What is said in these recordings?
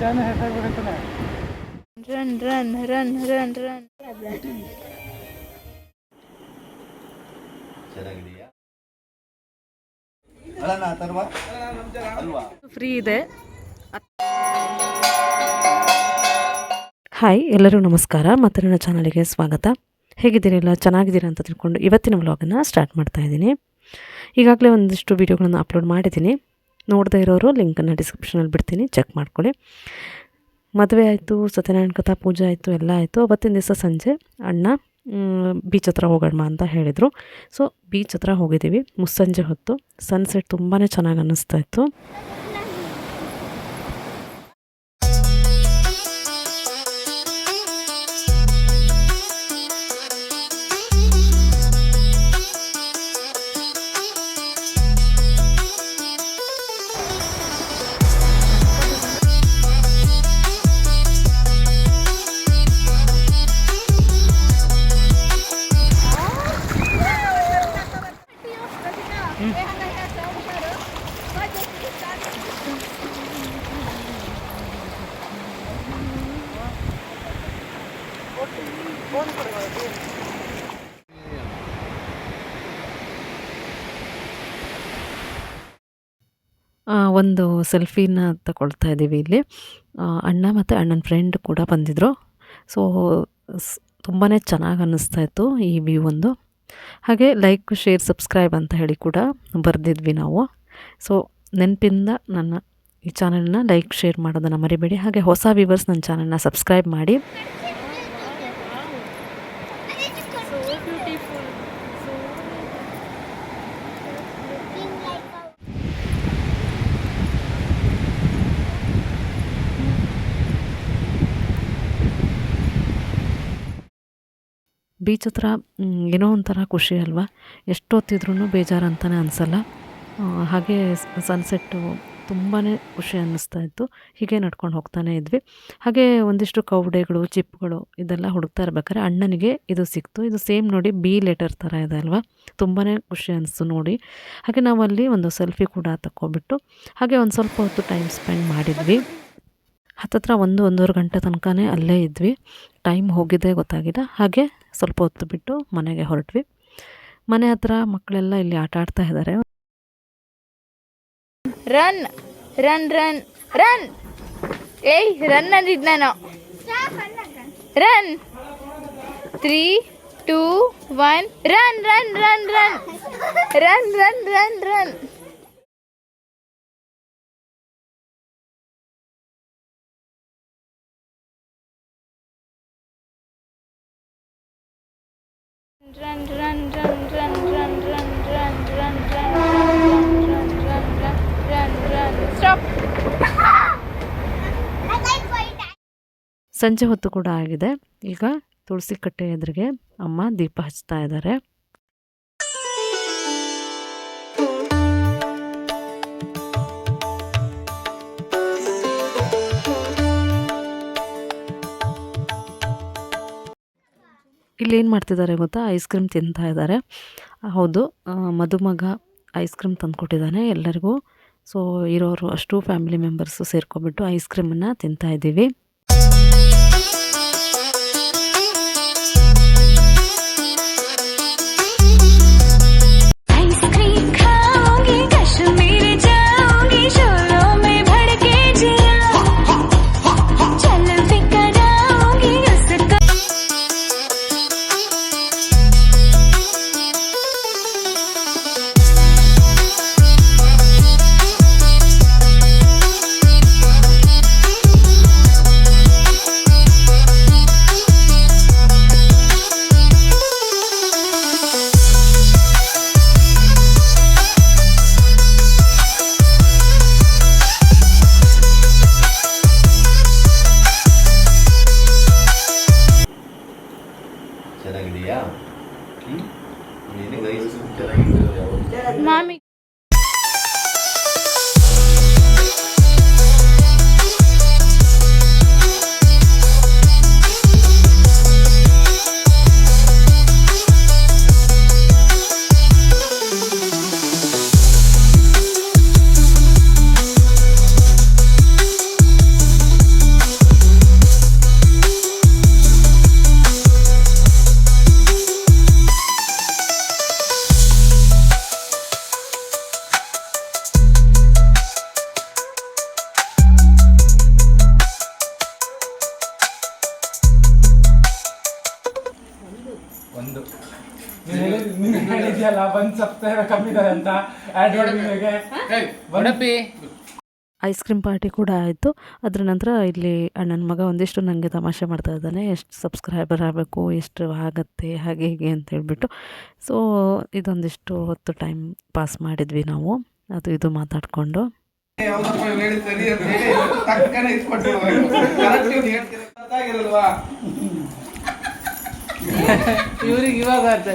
ಜಾನ ಹೆಸರಾಗ್ಬಿಡುತ್ತೆ run run run run run free ಇದೆ. Hi ಎಲ್ಲರೂ ನಮಸ್ಕಾರ. ಮತ್ತೆ ನನ್ನ ಚಾನಲಿಗೆ ಸ್ವಾಗತ. ಹೇಗಿದ್ದೀರಿಲ್ಲ ಚೆನ್ನಾಗಿದ್ದೀರಾ ಅಂತ ತಿಳ್ಕೊಂಡು ಇವತ್ತಿನ ವ್ಲಾಗನ್ನು ಸ್ಟಾರ್ಟ್ ಮಾಡ್ತಾ ಇದ್ದೀನಿ. ಈಗಾಗಲೇ ಒಂದಿಷ್ಟು ವೀಡಿಯೋಗಳನ್ನು ಅಪ್ಲೋಡ್ ಮಾಡಿದ್ದೀನಿ. ನೋಡದೇ ಇರೋರು ಲಿಂಕನ್ನು ಡಿಸ್ಕ್ರಿಪ್ಷನಲ್ಲಿ ಬಿಡ್ತೀನಿ ಚೆಕ್ ಮಾಡ್ಕೊಳ್ಳಿ. ಮದುವೆ ಆಯಿತು, ಸತ್ಯನಾರಾಯಣ ಕಥಾ ಪೂಜೆ ಆಯಿತು, ಎಲ್ಲ ಆಯಿತು. ಅವತ್ತಿನ ದಿವಸ ಸಂಜೆ ಅಣ್ಣ ಬೀಚ್ ಹತ್ರ ಹೋಗೋಣ ಅಂತ ಹೇಳಿದರು. ಸೊ ಬೀಚ್ ಹತ್ರ ಹೋಗಿದ್ದೀವಿ. ಮುಸ್ಸಂಜೆ ಹೊತ್ತು. ಸನ್ಸೆಟ್ ತುಂಬಾ ಚೆನ್ನಾಗಿ ಅನ್ನಿಸ್ತಾ ಇತ್ತು. ಒಂದು ಸೆಲ್ಫಿನ ತಗೊಳ್ತಾ ಇದ್ದೀವಿ ಇಲ್ಲಿ. ಅಣ್ಣ ಮತ್ತು ಅಣ್ಣನ ಫ್ರೆಂಡ್ ಕೂಡ ಬಂದಿದ್ದರು ಸೊ ತುಂಬಾ ಚೆನ್ನಾಗಿ ಅನ್ನಿಸ್ತಾ ಇತ್ತು ಈ ವ್ಯೂ ಒಂದು. ಹಾಗೆ ಲೈಕ್ ಶೇರ್ ಸಬ್ಸ್ಕ್ರೈಬ್ ಅಂತ ಹೇಳಿ ಕೂಡ ಬರೆದಿದ್ವಿ ನಾವು. ಸೊ ನೆನಪಿಂದ ನನ್ನ ಈ ಚಾನಲ್ನ ಲೈಕ್, ಶೇರ್ ಮಾಡೋದನ್ನು ಮರಿಬೇಡಿ. ಹಾಗೆ ಹೊಸ ವ್ಯೂವರ್ಸ್ ನನ್ನ ಚಾನಲ್ನ ಸಬ್ಸ್ಕ್ರೈಬ್ ಮಾಡಿ. ಬೀಚ್ ಹತ್ರ ಏನೋ ಒಂಥರ ಖುಷಿ ಅಲ್ವಾ? ಎಷ್ಟೊತ್ತಿದ್ರೂ ಬೇಜಾರು ಅಂತಲೇ ಅನಿಸಲ್ಲ. ಹಾಗೆ ಸನ್ಸೆಟ್ಟು ತುಂಬಾ ಖುಷಿ ಅನ್ನಿಸ್ತಾ ಇತ್ತು. ಹೀಗೆ ನಡ್ಕೊಂಡು ಹೋಗ್ತಾನೆ ಇದ್ವಿ. ಹಾಗೆ ಒಂದಿಷ್ಟು ಕೌಡೆಗಳು, ಚಿಪ್ಗಳು ಇದೆಲ್ಲ ಹುಡುಕ್ತಾ ಇರ್ಬೇಕಾದ್ರೆ ಅಣ್ಣನಿಗೆ ಇದು ಸಿಕ್ತು. ಇದು ಸೇಮ್ ನೋಡಿ ಬಿ ಲೆಟರ್ ಥರ ಇದೆ ಅಲ್ವಾ? ತುಂಬಾ ಖುಷಿ ಅನಿಸ್ತು ನೋಡಿ. ಹಾಗೆ ನಾವು ಅಲ್ಲಿ ಒಂದು ಸೆಲ್ಫಿ ಕೂಡ ತಗೊಬಿಟ್ಟು ಹಾಗೆ ಒಂದು ಸ್ವಲ್ಪ ಹೊತ್ತು ಟೈಮ್ ಸ್ಪೆಂಡ್ ಮಾಡಿದ್ವಿ. ಹತ್ತತ್ರ ಒಂದು, ಒಂದೂವರೆ ಗಂಟೆ ತನಕನೇ ಅಲ್ಲೇ ಇದ್ವಿ. ಟೈಮ್ ಹೋಗಿದ್ದೇ ಗೊತ್ತಾಗಿಲ್ಲ. ಹಾಗೆ ಸ್ವಲ್ಪ ಹೊತ್ತು ಬಿಟ್ಟು ಮನೆಗೆ ಹೊರಟ್ವಿ. ಮನೆ ಹತ್ರ ಮಕ್ಕಳೆಲ್ಲ ಇಲ್ಲಿ ಆಟ ಆಡ್ತಾ ಇದ್ದಾರೆ. ರನ್ ರನ್ ರನ್ ರನ್ ಏಯ್ ರನ್ ಅಂದಿದ್ ನಾನು run three two one run run run run run run run run run run. Run run run run run. ಸಂಜೆ ಹೊತ್ತು ಕೂಡ ಆಗಿದೆ. ಈಗ ತುಳಸಿ ಕಟ್ಟೆ ಎದುರಿಗೆ ಅಮ್ಮ ದೀಪ ಹಚ್ತಾ ಇದ್ದಾರೆ. ಇಲ್ಲಿ ಏನು ಮಾಡ್ತಿದ್ದಾರೆ ಗೊತ್ತಾ? ಐಸ್ ಕ್ರೀಮ್ ತಿಂತಾ ಇದ್ದಾರೆ. ಹೌದು. ಮದುಮಗ ಐಸ್ ಕ್ರೀಮ್ ತಂದುಕೊಟ್ಟಿದ್ದಾನೆ ಎಲ್ಲರಿಗೂ. ಸೊ ಇರೋರು ಅಷ್ಟು ಫ್ಯಾಮಿಲಿ ಮೆಂಬರ್ಸು ಸೇರ್ಕೊಬಿಟ್ಟು ಐಸ್ ಕ್ರೀಮನ್ನು ತಿಂತಾ ಇದ್ದೀವಿ. ಬಂದ್ ಕಮ್ಮಿ ಅಂತ ಐಸ್ ಕ್ರೀಮ್ ಪಾರ್ಟಿ ಕೂಡ ಆಯಿತು. ಅದರ ನಂತರ ಇಲ್ಲಿ ಅಣ್ಣನ ಮಗ ಒಂದಿಷ್ಟು ನನಗೆ ತಮಾಷೆ ಮಾಡ್ತಾ ಇದ್ದಾನೆ. ಎಷ್ಟು ಸಬ್ಸ್ಕ್ರೈಬರ್ ಆಗಬೇಕು ಎಷ್ಟು ಆಗುತ್ತೆ ಹಾಗೆ ಹೀಗೆ ಅಂತ ಹೇಳಿಬಿಟ್ಟು. ಸೊ ಇದೊಂದಿಷ್ಟು ಹೊತ್ತು ಟೈಮ್ ಪಾಸ್ ಮಾಡಿದ್ವಿ ನಾವು. ಅದು ಇದು ಮಾತಾಡಿಕೊಂಡು. ಇವ್ರಿಗೆ ಇವಾಗ ಅರ್ಥ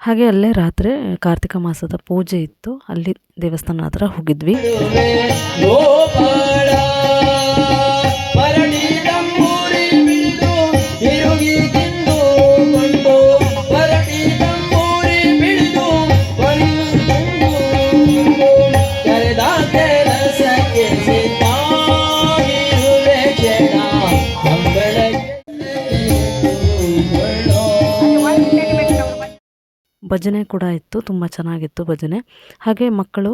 ಹಾಗೆ ಅಲ್ಲೇ ರಾತ್ರಿ ಕಾರ್ತಿಕ ಮಾಸದ ಪೂಜೆ ಇತ್ತು. ಅಲ್ಲಿ ದೇವಸ್ಥಾನ ಹತ್ರ ಹೋಗಿದ್ವಿ. ಭಜನೆ ಕೂಡ ಇತ್ತು, ತುಂಬ ಚೆನ್ನಾಗಿತ್ತು ಭಜನೆ. ಹಾಗೆ ಮಕ್ಕಳು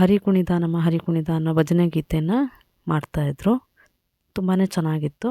ಹರಿ ಕುಣಿದ ನಮ್ಮ ಹರಿ ಕುಣಿದ ಅನ್ನೋ ಭಜನೆ ಗೀತೆಯನ್ನು ಮಾಡ್ತಾಯಿದ್ರು ತುಂಬಾ ಚೆನ್ನಾಗಿತ್ತು.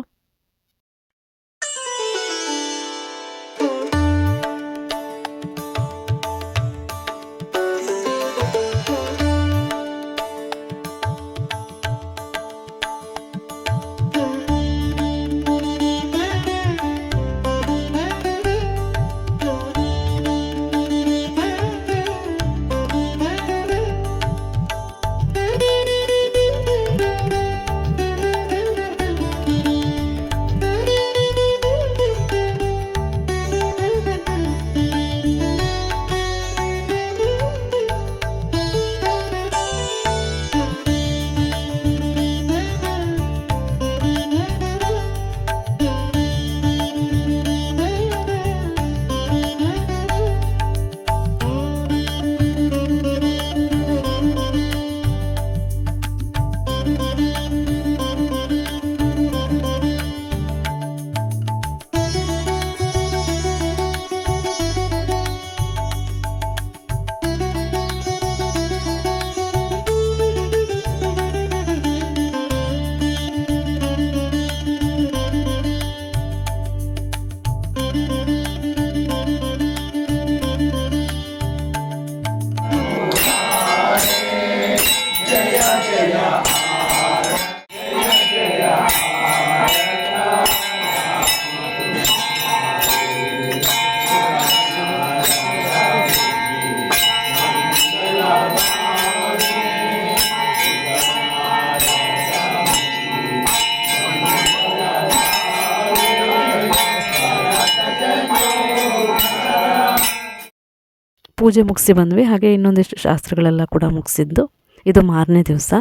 ಪೂಜೆ ಮುಗಿಸಿ ಬಂದ್ವಿ. ಹಾಗೆ ಇನ್ನೊಂದಿಷ್ಟು ಶಾಸ್ತ್ರಗಳೆಲ್ಲ ಕೂಡ ಮುಗಿಸಿದ್ದು. ಇದು ಮಾರನೇ ದಿವಸ.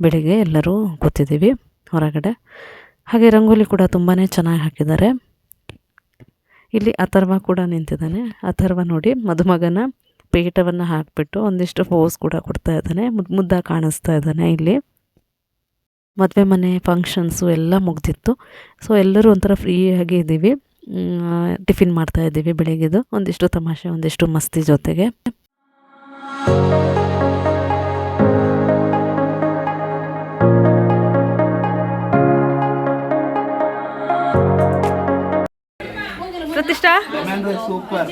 ಬೆಳಿಗ್ಗೆ ಎಲ್ಲರೂ ಕೂತಿದ್ದೀವಿ ಹೊರಗಡೆ. ಹಾಗೆ ರಂಗೋಲಿ ಕೂಡ ತುಂಬಾ ಚೆನ್ನಾಗಿ ಹಾಕಿದ್ದಾರೆ. ಇಲ್ಲಿ ಅಥರ್ವ ಕೂಡ ನಿಂತಿದ್ದಾನೆ. ಅಥರ್ವ ನೋಡಿ ಮದುಮಗನ ಪೀಠವನ್ನು ಹಾಕಿಬಿಟ್ಟು ಒಂದಿಷ್ಟು ಫೋಸ್ ಕೂಡ ಕೊಡ್ತಾ ಇದ್ದಾನೆ. ಮುದ್ದು ಮುದ್ದಾಗಿ ಕಾಣಿಸ್ತಾ ಇದ್ದಾನೆ ಇಲ್ಲಿ. ಮದುವೆ ಮನೆ ಫಂಕ್ಷನ್ಸು ಎಲ್ಲ ಮುಗ್ದಿತ್ತು. ಸೊ ಎಲ್ಲರೂ ಒಂಥರ ಫ್ರೀಯಾಗಿ ಇದ್ದೀವಿ. ಟಿಫಿನ್ ಮಾಡ್ತಾ ಇದ್ದೀವಿ ಬೆಳಗ್ಗೆದು. ಒಂದಿಷ್ಟು ತಮಾಷೆ ಒಂದಿಷ್ಟು ಮಸ್ತಿ ಜೊತೆಗೆ. ಪ್ರತಿಷ್ಠಾ? ಸೂಪರ್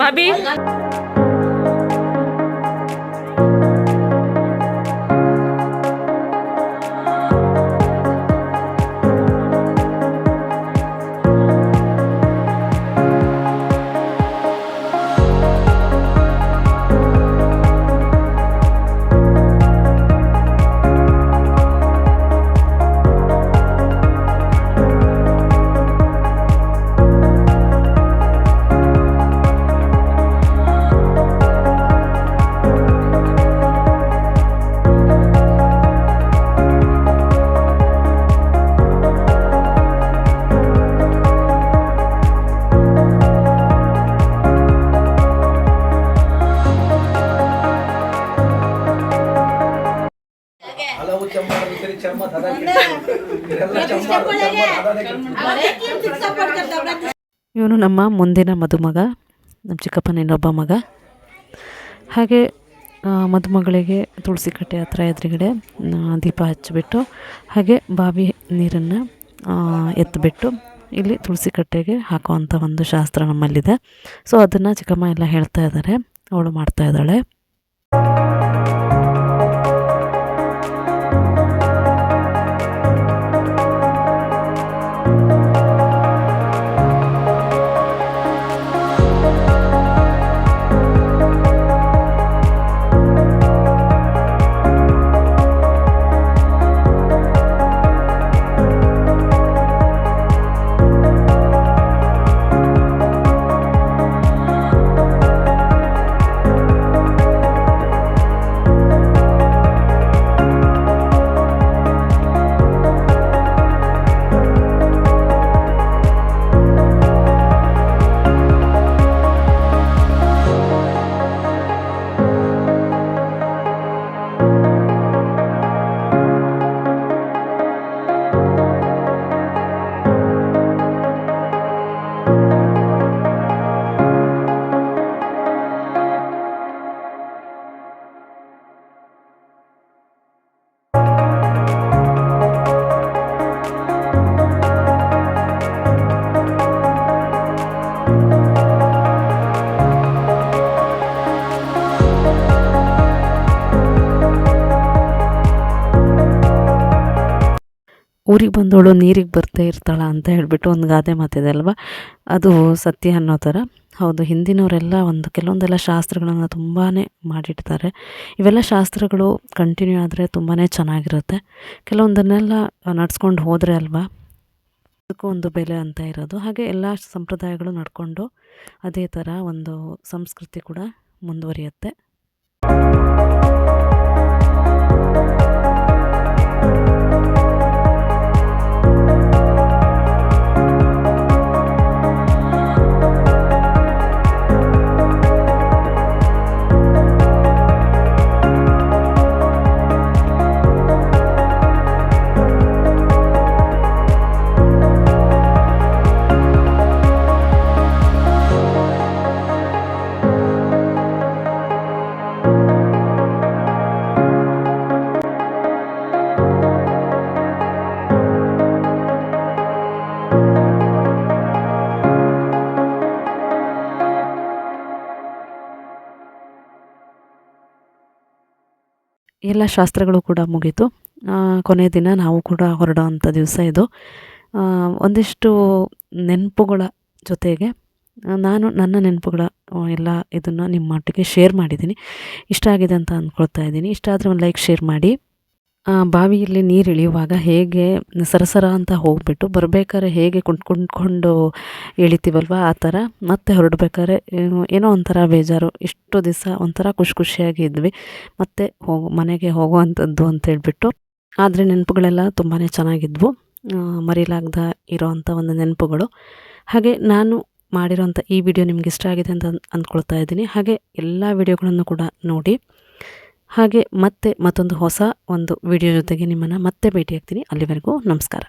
ಬಾಬಿ? ಇವನು ನಮ್ಮ ಮುಂದಿನ ಮದುಮಗ, ನಮ್ಮ ಚಿಕ್ಕಪ್ಪನ ಇನ್ನೊಬ್ಬ ಮಗ. ಹಾಗೆ ಮದುಮಗಳಿಗೆ ತುಳಸಿ ಕಟ್ಟೆ ಹತ್ರ ಎದುರುಗಡೆ ದೀಪ ಹಚ್ಚಿಬಿಟ್ಟು, ಹಾಗೆ ಬಾವಿ ನೀರನ್ನು ಎತ್ತಿಬಿಟ್ಟು ಇಲ್ಲಿ ತುಳಸಿ ಕಟ್ಟೆಗೆ ಹಾಕುವಂಥ ಒಂದು ಶಾಸ್ತ್ರ ನಮ್ಮಲ್ಲಿದೆ. ಸೊ ಅದನ್ನು ಚಿಕ್ಕಮ್ಮ ಎಲ್ಲ ಹೇಳ್ತಾ ಇದ್ದಾರೆ ಅವಳು ಮಾಡ್ತಾ ಇದ್ದಾಳೆ. ಊರಿಗೆ ಬಂದವಳು ನೀರಿಗೆ ಬರ್ತಾ ಇರ್ತಾಳ ಅಂತ ಹೇಳಿಬಿಟ್ಟು ಒಂದು ಗಾದೆ ಮಾತಿದೆ ಅಲ್ವಾ? ಅದು ಸತ್ಯ ಅನ್ನೋ ಥರ. ಹೌದು, ಹಿಂದಿನವರೆಲ್ಲ ಒಂದು ಕೆಲವೊಂದೆಲ್ಲ ಶಾಸ್ತ್ರಗಳನ್ನು ತುಂಬಾ ಮಾಡಿಡ್ತಾರೆ. ಇವೆಲ್ಲ ಶಾಸ್ತ್ರಗಳು ಕಂಟಿನ್ಯೂ ಆದರೆ ತುಂಬಾ ಚೆನ್ನಾಗಿರುತ್ತೆ. ಕೆಲವೊಂದನ್ನೆಲ್ಲ ನಡ್ಸ್ಕೊಂಡು ಹೋದರೆ ಅಲ್ವಾ? ಅದಕ್ಕೂ ಒಂದು ಬೆಲೆ ಅಂತ ಇರೋದು. ಹಾಗೆ ಎಲ್ಲ ಸಂಪ್ರದಾಯಗಳು ನಡ್ಕೊಂಡು ಅದೇ ಥರ ಒಂದು ಸಂಸ್ಕೃತಿ ಕೂಡ ಮುಂದುವರಿಯುತ್ತೆ. ಎಲ್ಲ ಶಾಸ್ತ್ರಗಳು ಕೂಡ ಮುಗೀತು. ಆ, ಕೊನೆಯ ದಿನ ನಾವು ಕೂಡ ಹೊರಡೋ ದಿವಸ ಇದು. ಒಂದಿಷ್ಟು ನೆನಪುಗಳ ಜೊತೆಗೆ ನಾನು ನನ್ನ ನೆನಪುಗಳ ಎಲ್ಲ ಇದನ್ನು ನಿಮ್ಮ ಮಟ್ಟಿಗೆ ಶೇರ್ ಮಾಡಿದ್ದೀನಿ. ಇಷ್ಟ ಆಗಿದೆ ಅಂತ ಅಂದ್ಕೊಳ್ತಾ ಇದ್ದೀನಿ. ಇಷ್ಟ ಆದರೆ ಒಂದು ಲೈಕ್ ಶೇರ್ ಮಾಡಿ. ಬಾವಿಯಲ್ಲಿ ನೀರು ಇಳಿಯುವಾಗ ಹೇಗೆ ಸರಸರ ಅಂತ ಹೋಗ್ಬಿಟ್ಟು ಬರಬೇಕಾದ್ರೆ ಹೇಗೆ ಕುಂಟ್ ಕುಂಟ್ಕೊಂಡು ಇಳಿತೀವಲ್ವ ಆ ಥರ, ಮತ್ತೆ ಹೊರಡ್ಬೇಕಾದ್ರೆ ಏನೋ ಒಂಥರ ಬೇಜಾರು. ಇಷ್ಟು ದಿವಸ ಒಂಥರ ಖುಷಿ ಖುಷಿಯಾಗಿ ಇದ್ವಿ. ಮತ್ತೆ ಹೋಗು, ಮನೆಗೆ ಹೋಗುವಂಥದ್ದು ಅಂತ ಹೇಳಿಬಿಟ್ಟು, ಆದರೆ ನೆನಪುಗಳೆಲ್ಲ ತುಂಬಾ ಚೆನ್ನಾಗಿದ್ವು. ಮರಿಲಾಗ್ದ ಇರೋವಂಥ ಒಂದು ನೆನಪುಗಳು. ಹಾಗೆ ನಾನು ಮಾಡಿರೋಂಥ ಈ ವಿಡಿಯೋ ನಿಮ್ಗೆ ಇಷ್ಟ ಆಗಿದೆ ಅಂತ ಅಂದ್- ಅಂದ್ಕೊಳ್ತಾ ಇದ್ದೀನಿ. ಹಾಗೆ ಎಲ್ಲ ವಿಡಿಯೋಗಳನ್ನು ಕೂಡ ನೋಡಿ. ಹಾಗೆ ಮತ್ತೆ ಮತ್ತೊಂದು ಹೊಸ ಒಂದು ವಿಡಿಯೋ ಜೊತೆಗೆ ನಿಮ್ಮನ್ನು ಮತ್ತೆ ಭೇಟಿಯಾಗ್ತೀನಿ. ಅಲ್ಲಿವರೆಗೂ ನಮಸ್ಕಾರ.